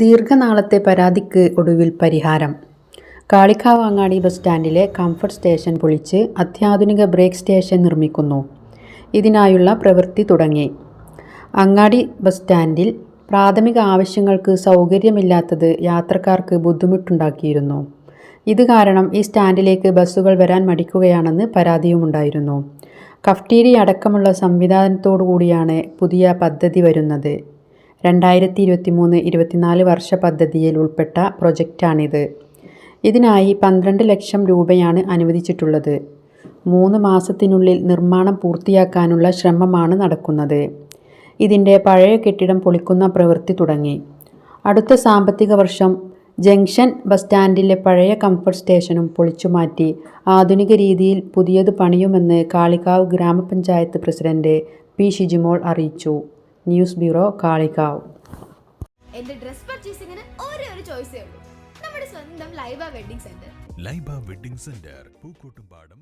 ദീർഘനാളത്തെ പരാതിക്ക് ഒടുവിൽ പരിഹാരം. കാളിക്കാവ് അങ്ങാടി ബസ് സ്റ്റാൻഡിലെ കംഫർട്ട് സ്റ്റേഷൻ പൊളിച്ച് അത്യാധുനിക ബ്രേക്ക് സ്റ്റേഷൻ നിർമ്മിക്കുന്നു. ഇതിനായുള്ള പ്രവൃത്തി തുടങ്ങി. അങ്ങാടി ബസ് സ്റ്റാൻഡിൽ പ്രാഥമിക ആവശ്യങ്ങൾക്ക് സൗകര്യമില്ലാത്തത് യാത്രക്കാർക്ക് ബുദ്ധിമുട്ടുണ്ടാക്കിയിരുന്നു. ഇത് കാരണം ഈ സ്റ്റാൻഡിലേക്ക് ബസ്സുകൾ വരാൻ മടിക്കുകയാണെന്ന് പരാതിയുമുണ്ടായിരുന്നു. കഫ്റ്റീരി അടക്കമുള്ള സംവിധാനത്തോടു കൂടിയാണ് പുതിയ പദ്ധതി വരുന്നത്. രണ്ടായിരത്തി ഇരുപത്തി മൂന്ന് ഇരുപത്തിനാല് വർഷ പദ്ധതിയിൽ ഉൾപ്പെട്ട പ്രൊജക്റ്റാണിത്. ഇതിനായി പന്ത്രണ്ട് ലക്ഷം രൂപയാണ് അനുവദിച്ചിട്ടുള്ളത്. മൂന്ന് മാസത്തിനുള്ളിൽ നിർമ്മാണം പൂർത്തിയാക്കാനുള്ള ശ്രമമാണ് നടക്കുന്നത്. ഇതിന്റെ പഴയ കെട്ടിടം പൊളിക്കുന്ന പ്രവൃത്തി തുടങ്ങി. അടുത്ത സാമ്പത്തിക വർഷം ജംഗ്ഷൻ ബസ് സ്റ്റാൻഡിലെ പഴയ കംഫർട്ട് സ്റ്റേഷനും പൊളിച്ചുമാറ്റി ആധുനിക രീതിയിൽ പുതിയത് പണിയുമെന്ന് കാളികാവ് ഗ്രാമപഞ്ചായത്ത് പ്രസിഡന്റ് പി ഷിജിമോൾ അറിയിച്ചു. News bureau Kalikavu. എന്റെ ഡ്രസ് പർച്ചേസിംഗിന് ഒരേ ഒരു ചോയ്സേ ഉള്ളൂ. നമ്മുടെ സ്വന്തം Laiba wedding centre. Laiba wedding centre Pookkottumpadam